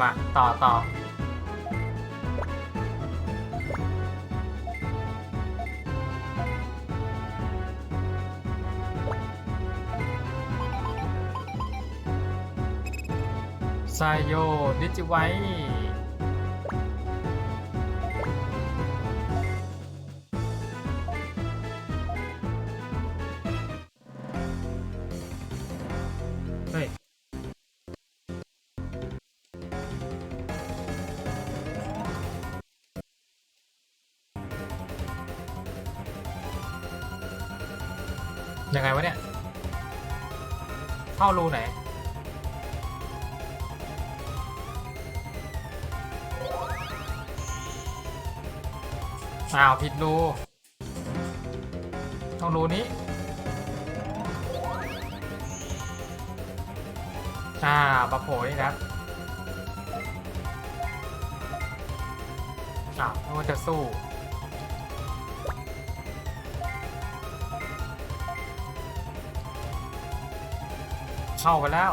มาต่อต่อไซโยดิจิไว้ รูไหน อ้าวผิดรู ต้องรูนี้ อ่าบะโผล่นี่ครับอ้าวนึกว่าจะสู้ เข้าไปแล้ว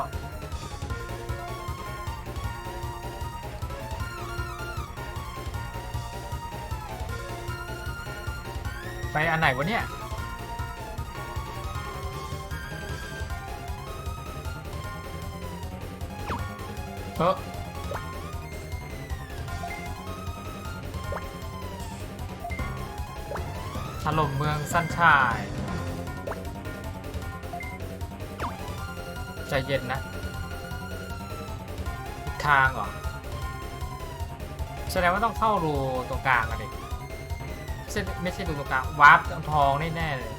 ไปอันไหนวะเนี่ยเออถล่มเมืองสั้นชาย ใจเย็นนะทางเหรอ แสดงว่าต้องเข้ารูตรงกลางอะดิไม่ใช่ไม่ใช่รูตรงกลางวาร์ปทองแน่ๆเลย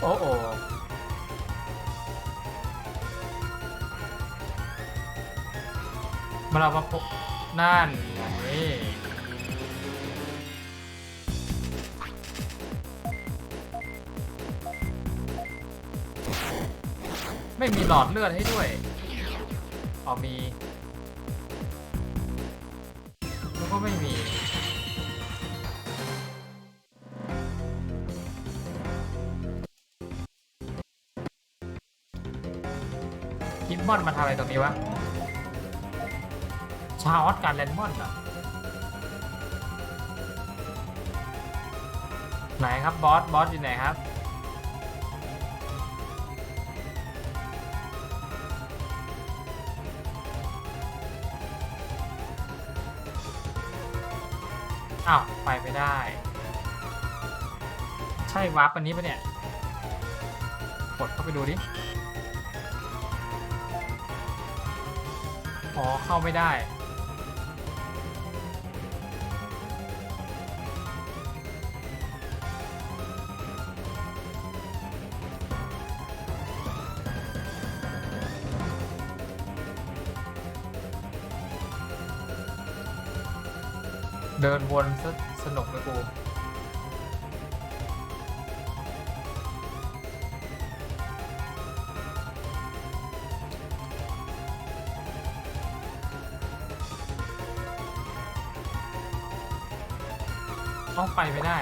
โอ้โอมาเรามาพบนั่นไง ไม่มีหลอดเลือดให้ด้วยอ๋อมีแล้วก็ไม่มีกิฟมอนมาทำอะไรตรงนี้วะ ชาออสการแลนมอนเหรอไหนครับบอส บอสอยู่ไหนครับ อ้าวไปไม่ได้ ใช่วาร์ปอันนี้ปะเนี่ย กดเข้าไปดูดิ อ๋อเข้าไม่ได้ เดินวนซะสนุกเลยกูต้องไปไม่ได้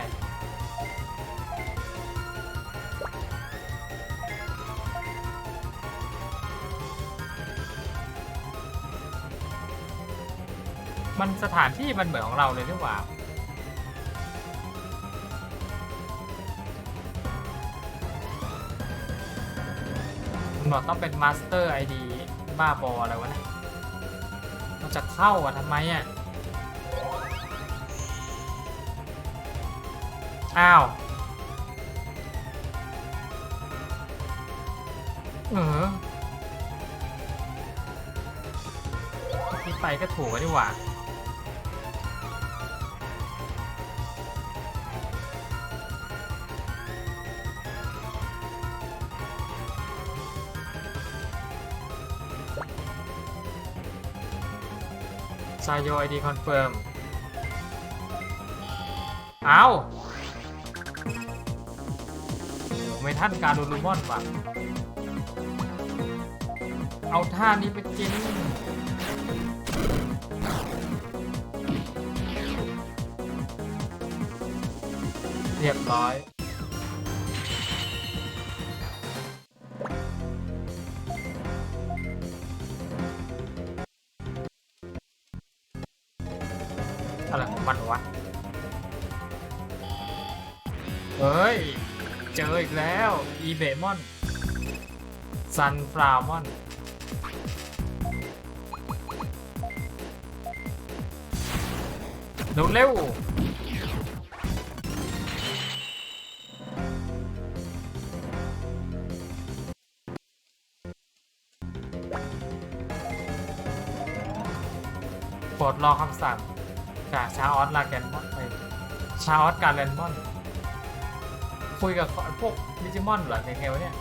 มันสถานที่มันเหมือนของเราเลยนี่หว่ามันบอกต้องเป็นมาสเตอร์ไอดีบ้าบออะไรวะเนะมันจะเข้าอะทำไมอะอ้าวเออที่ไปก็ถูกแล้วนี่หว่า ซายโยไอดีคอนเฟิร์มเอาไม่ท่านการดูรูมอนว่ะ เอาท่านี้ไปกินเรียบร้อย อะไรของมันวะ เฮ้ย เจออีกแล้ว อีเบมอน ซันฟลามอน เร็วเร็วปลดรอคำสั่ง ชาออสลาแกนมอนไปชาออสการแลนมอน คุยกับพวกดิจิมอนเหรอในเทลเนี่ย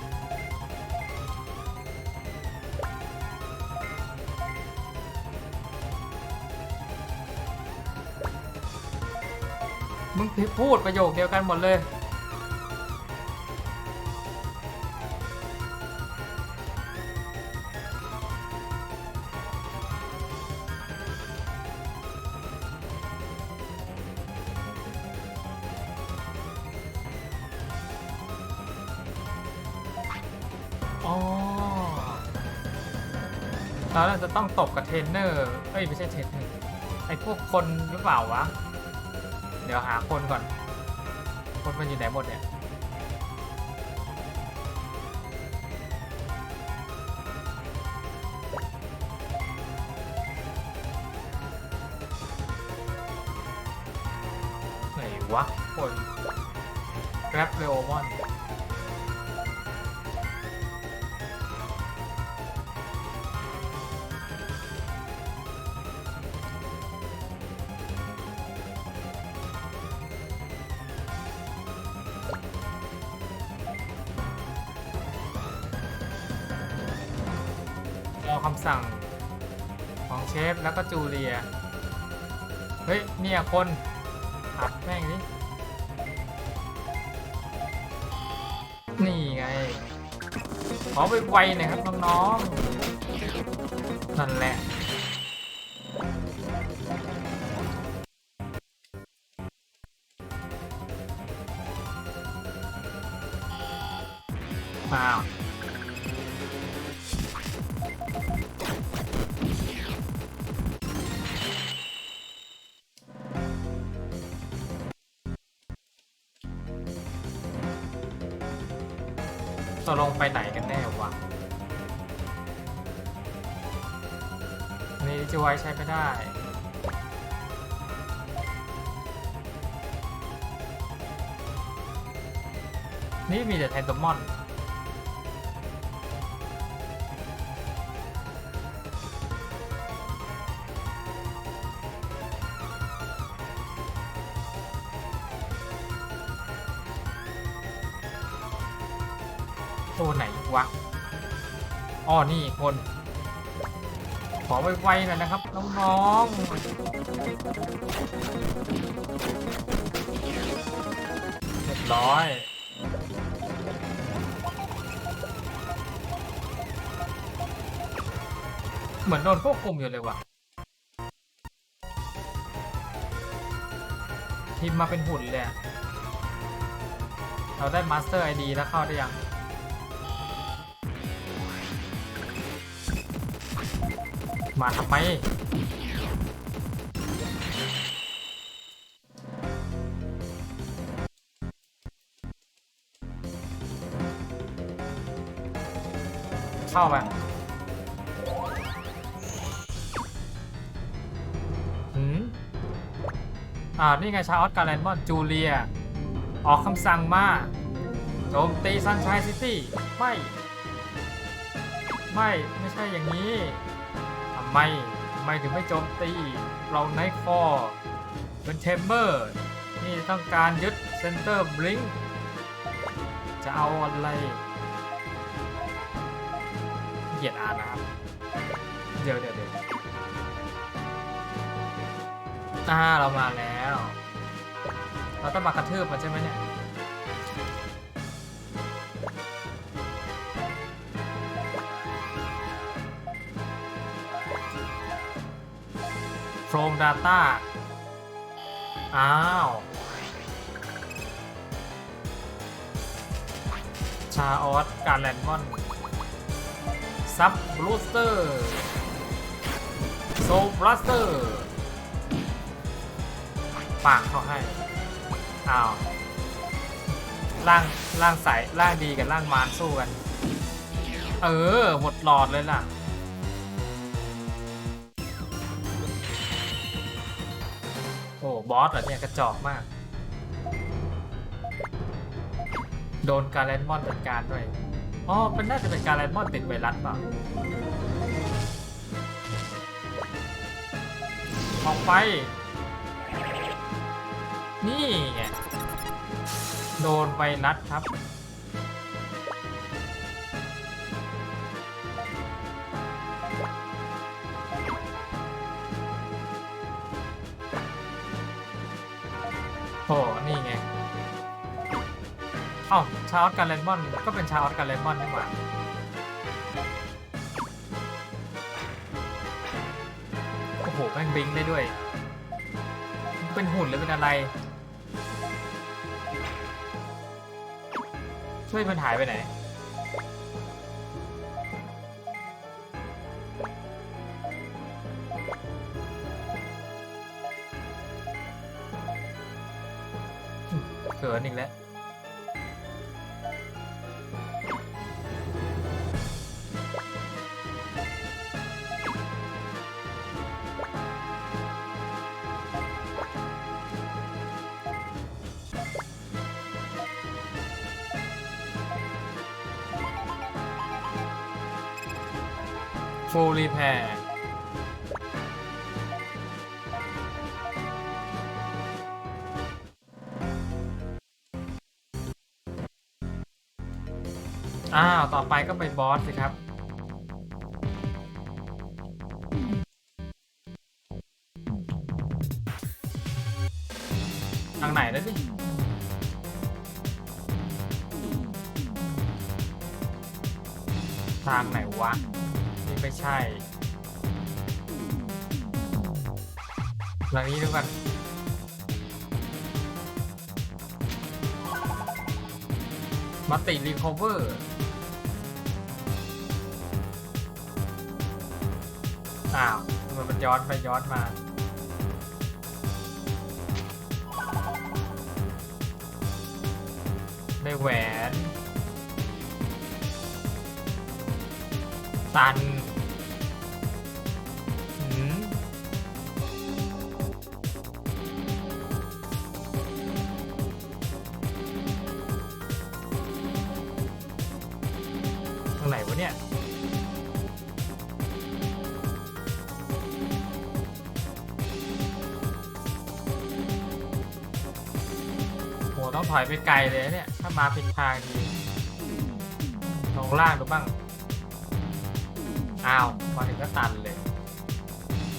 มึงพูดประโยคเดียวกันหมดเลย ต้องตบกับเทรนเนอร์ เอ้ย ไม่ใช่เทรนเนอร์ ไอ้พวกคนหรือเปล่าวะ เดี๋ยวหาคนก่อน คนมันอยู่ไหนหมดเนี่ยำสั่งของเชฟแล้วก็จูเลีย เฮ้ย เนี่ยคนอัดแม่งนี่นี่ไง ขอไปไวหน่อยครับน้องๆนั่นแหละ ตกลงไปไหนกันแน่วะนี่จะไว้ใช้ไม่ได้ นี่มีแต่ไทนตมอน อ๋อนี่คน ขอไวๆหน่อยนะครับ น้องๆเรียบร้อยเหมือนโดนควบคุมอยู่เลยว่ะทีมมาเป็นหุ่นเลยอะเราได้มาสเตอร์ไอดีแล้วเข้าได้ยัง มาทำไมเข้าไปหืมอ่า นี่ไงชาออสการแลนมอนจูเลีย ออกคำสั่งมา โจมตีซันช i ยซิตี้ ไม่ ไม่ ไม่ใช่อย่างนี้ ไมทำไม่ถึงไม่โจมตี เราไนท์คอร์เป็นเทมเบอร์นี่ต้องการยึดเซนเตอร์บลิงจะเอาอะไรเกียดอ่านนะครับ เดี๋ยวเดี๋ยวเดี๋ยวอ่าเรามาแล้ว เราต้องมากระทืบมันใช่ไหมเนี่ย โ r รม Data อ้าว ชาออสการแลนมอน ซับบลูสเตอร์ โซบลัสเตอร์ ปากเขาให้ อ้าว ร่าง ร่างใสร่างดีกับร่างมารสู้กัน เออ หมดหลอดเลยล่ะ บอสเหรอเนี่ยกระจอกมาก โดนการแลนมอนจัดการด้วย อ๋อเป็นน่าจะเป็นการแลนมอนติดไวรัสเปล่าออกไป นี่ไง โดนไวรัสครับ โอ้นี่ไงเอ้าชาออสการเลนมอนก็เป็นชาออสการเลนมอนนี่หว่าโอ้โหแม่งบิงได้ด้วย เป็นหุ่นหรือเป็นอะไร ช่วยมันหายไปไหน ขินอีกแล้ว ฟูลรีแพร์ อ้าว ต่อไปก็ไปบอสสิครับ ทางไหนแล้วนี่ทางไหนวะ นี่ไม่ใช่หลังนี้ดูกันมาติรีคอเวอร์ อ้าวทำไมมันย้อนไปย้อนมาได้แหวน ตัน ไปไกลเลยเนี่ย ถ้ามาผิดทางดีลงล่างดูบ้าง อ้าว มาถึงก็ตันเลย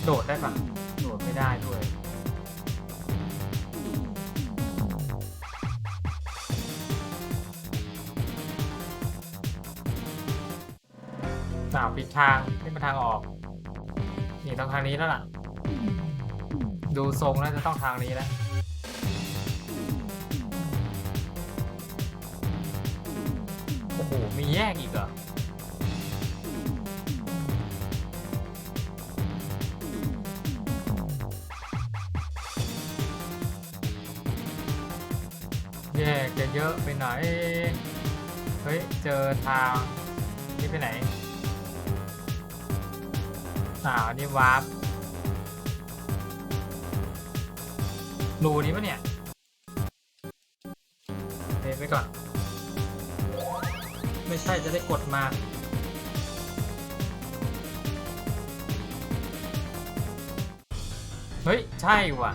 โดดได้ปะโดดไม่ได้ด้วยอ้าวผิดทางนี่มาทางออก นี่ต้องทางนี้แล้วล่ะ ดูทรงแล้วจะต้องทางนี้แล้ว หมีแยกอีกเหรอแยกจะเยอะไปไหน เฮ้ย เจอทาง นี่ไปไหนอ้าวนี่วาร์ปรูนี้ปะเนี่ยเทไปก่อน ใช่จะได้กดมา เฮ้ย ใช่ว่ะ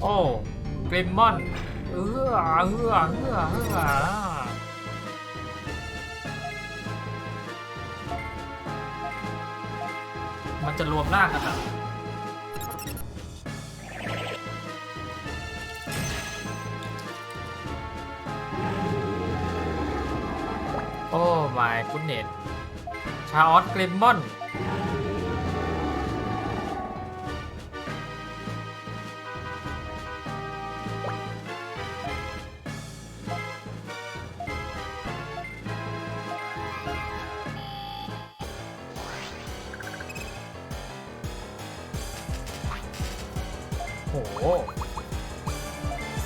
โอ้กริมมอน เออเออเออเออมันจะรวมร่างกันเห โอ้ my goodness ชาออสกริมมอนโห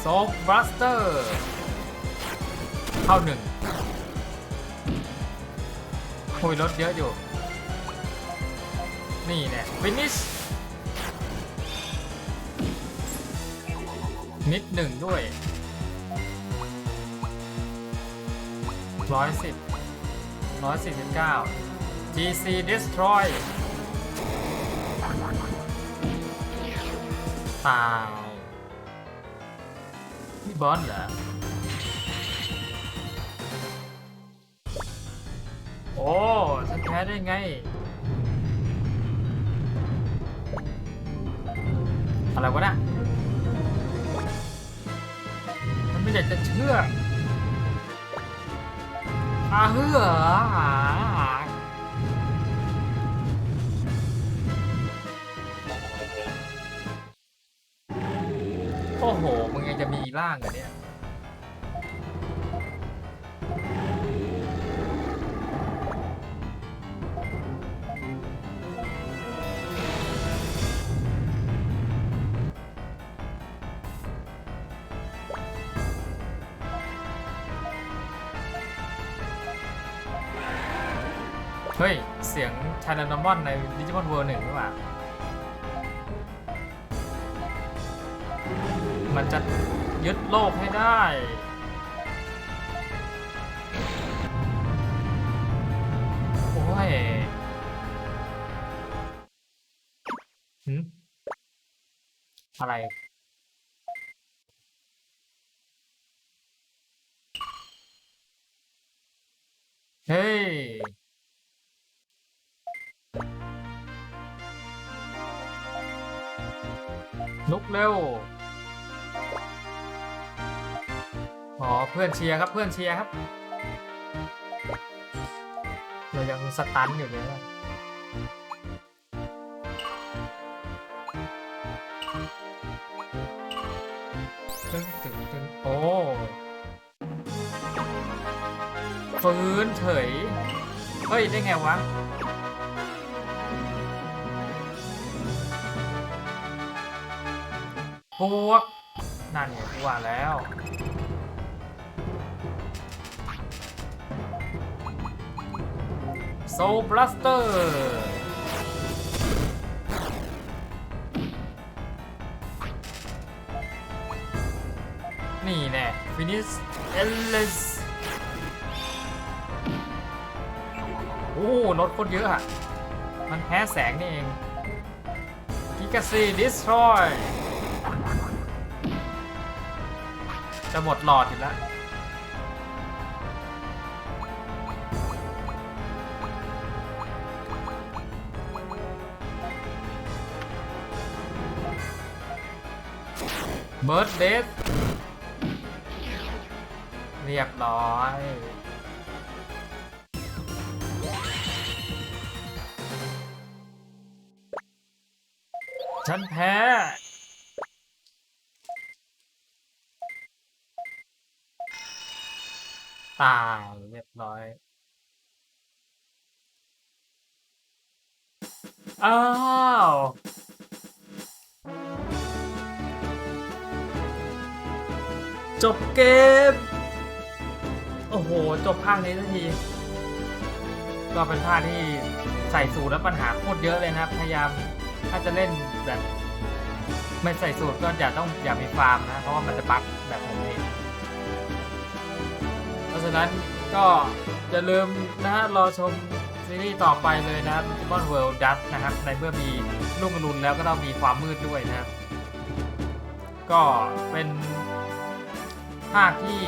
โซฟบลัสเตอร์ เข้าหนึ่ง ยรถเยอะอยู่ นี่เนี่ยฟินิชนิดหนึ่งด้วยร้อยสิบร้อยสี่สิบเก้า GC Destroy ตายนี่บอสเหรอ โอ้ฉันแพ้ได้ไง อะไรวะน่ะมันไม่อยากจะเชื่ออาเฮือโอ้โห มึงยังจะมีร่างเหรอเนี่ย ชา n น m มอนในดิจิมอนเวิร์หนึ่งหรือเปล่า มันจะยึดโลกให้ได้โอ้ยหืมอะไร ลุกเร็วอ๋อเพื่อนเชียร์ครับเพื่อนเชียร์ครับ เรายังสตันอยู่เลยนะตึ้งตึงตึงโอ้ฟื้นเฉย เฮ้ย ได้ไงวะ พวก นั่นไงกูว่าแล้ว โซบลัสเตอร์ นี่แน่ฟินิสเอลเลสโอ้รถโคตรเยอะอะมันแพ้แสงนี่เองกิกาซีดิสทรอย จะหมดหลอดอยู่แล้วเบิร์ดเดสเรียบร้อย ฉันแพ้ ตายเรียบร้อยอ้าวจบเกม โอ้โห จบภาคนี้ทันที ก็เป็นภาคที่ใส่สูตรแล้วปัญหาโคตรเยอะเลยนะครับพยายามถ้าจะเล่นแบบ ไม่ใส่สูตรก็อย่าต้องอย่ามีฟาร์มนะ เพราะว่ามันจะบั๊กแบบผมเองะฉะนั้นก็อย่าลืมนะฮะรอชมซีรีส์ต่อไปเลยนะครับ Digimon World Dust นะครับ ในเมื่อมีลูกกระลุนแล้วก็ต้องมีความมืดด้วยนะครับ ก็เป็นภาคที่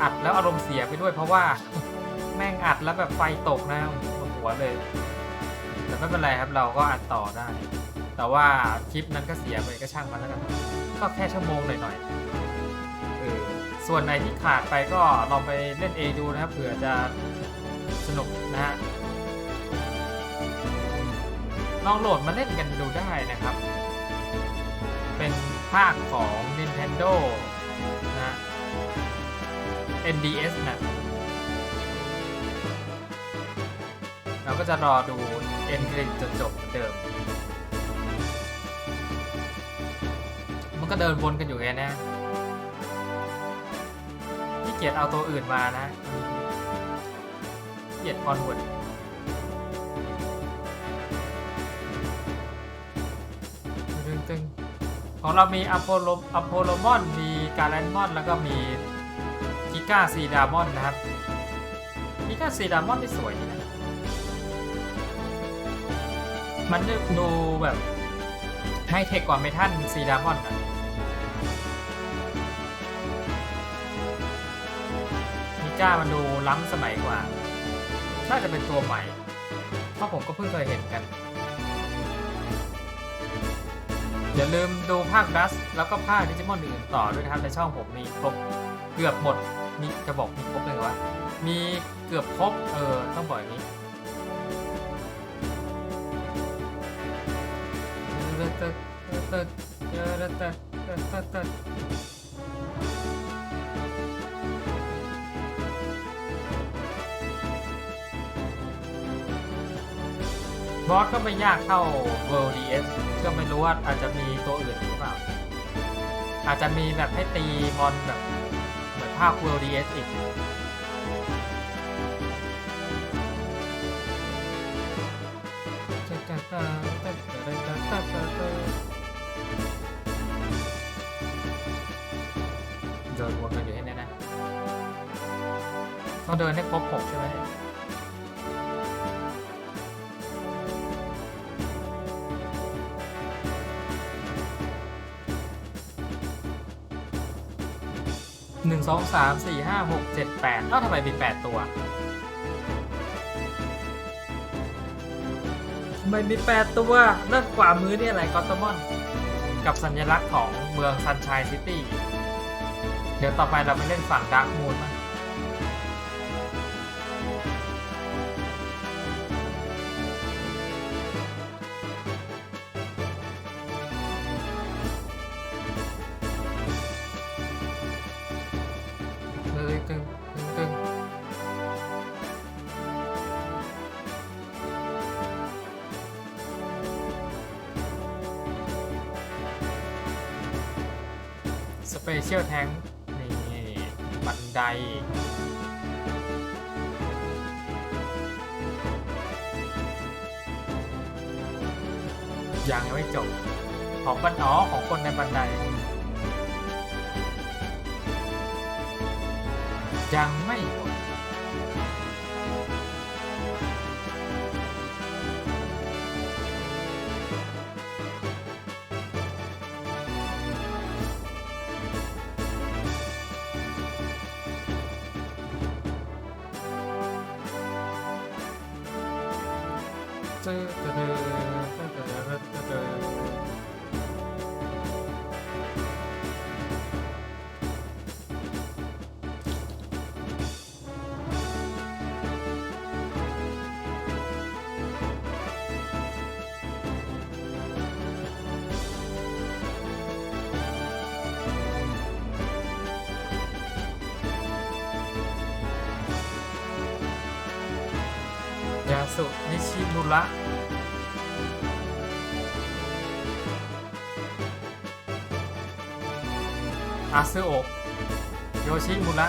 อัดแล้วอารมณ์เสียไปด้วยเพราะว่าแม่งอัดแล้วแบบไฟตกนะบนหัวเลย แต่ไม่เป็นไรครับเราก็อัดต่อได้ แต่ว่าคลิปนั้นก็เสียไปก็ช่างมันแล้วกัน ก็แค่ชั่วโมงหน่อยๆเออ ส่วนไหนที่ขาดไปก็ลองไปเล่นเองดูนะครับเผื่อจะสนุกนะฮะลองโหลดมาเล่นกันดูได้นะครับ เป็นภาคของ Nintendo นะ NDS นะเราก็จะรอดู End Credit จนจบเหมือนเดิม มันก็เดินวนกันอยู่แค่นี้ กียจเอาตัวอื่นมานะเกียจคอนเวิร์ตตึงของเรามีอโพโลอโพโลมอน มีกาแลนมอน แล้วก็มีกิก้าซีดามอนนะครับกิก้าซีดามอนที่สวยนะมันดูแบบไฮเทคกว่าเมทัลซีดามอนนะ ก้ามันดูล้ำสมัยกว่า น่าจะเป็นตัวใหม่ เพราะผมก็เพิ่งเคยเห็นกัน อย่าลืมดูภาคดัส แล้วก็ภาคดิจิมอนอื่นต่อด้วยนะครับ ในช่องผมมีครบเกือบหมด มีจะบอกมีครบเลยวะ มีเกือบครบ เออ ต้องบอกอย่างนี้บ อสก็ไม่ยากเท่า World DS ก็ไม่รู้ว่าอาจจะมีตัวอื่นหรือเปล่า อาจจะมีแบบให้ตีมอนแบบเหมือนภาค World DS อีกเดินวนกันอยู่ให้แน่นะต้องเดินให้ครบหกใช่ไหม่สองสามสี่ห้าหกเจ็ดแปดเอ้าทำไมมีแปดตัวทำไมมีแปดตัวเริ่มกว่ามือเนี่ยอะไรกอตมอน กับสัญลักษณ์ของเมืองซันชัยซิตี้ เดี๋ยวต่อไปเราไปเล่นฝั่งดาร์กมูนมั้ เชียลแทงนี่บันไดยังไม่จบ ของบันอ๋อของคนในบันได ยังไม่หมด เจอ นิชิมุระอาซึโอะโยชิมุระ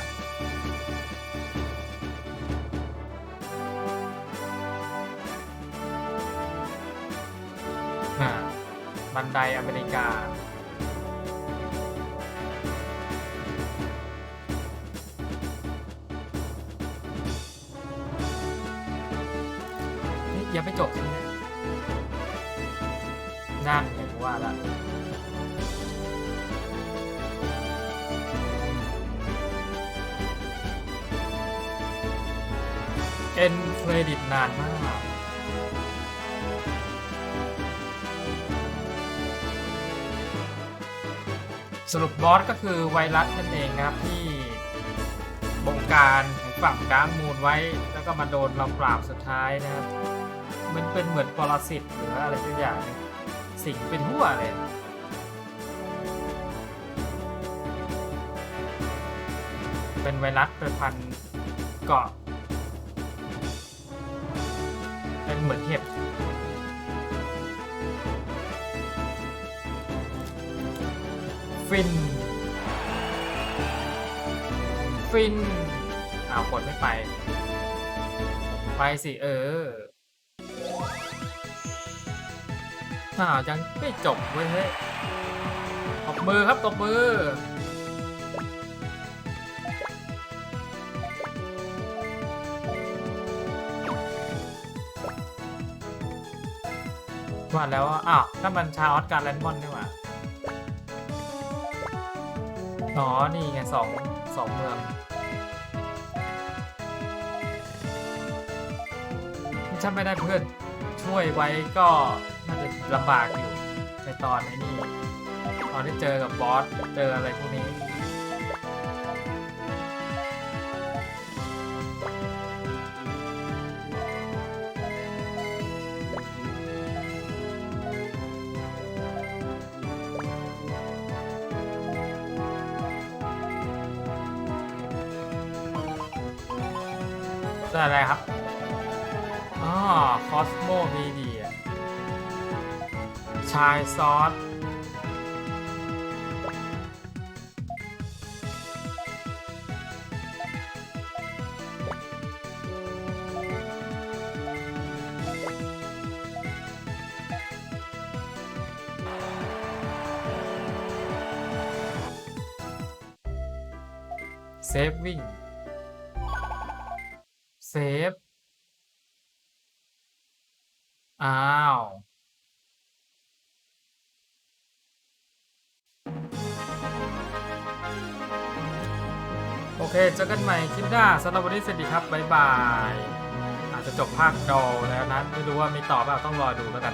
อ่าบันไดอเมริกา สรุปบอสก็คือไวรัสนั่นเองนะครับที่บงการฝั่งดาร์กมูนไว้ แล้วก็มาโดนเราปราบสุดท้ายนะครับ มันเป็นเหมือนปรสิตหรืออะไรสักอย่างหนึ่งสิ่งเป็นหัวเลยเป็นไวรัสเป็นพันเกาะเป็นเหมือนเห็บ ฟิน ฟินอ้าวกดไม่ไป ไปสิเอออ้าวยังไม่จบเว้ยเฮ้ตบมือครับตบมือว่าแล้ว อ้าวถ้ามันชาออสการ์แลนมอนนี่หว่า อ๋อ นี่ไงสองสองเมืองถ้าไม่ได้เพื่อนช่วยไว้ก็น่าจะลำบากอยู่ในตอนไอ้นี่ตอนที่เจอกับบอส เจออะไรพวกนี้ ซอส เซฟวิ่ง เซฟ เคเจอกันใหม่คลิปหน้าสำหรับวันนี้สวัสดีครับบ๊ายบายอาจจะจบภาคดอแล้วนะไม่รู้ว่ามีต่อเปล่าต้องรอดูแล้วกัน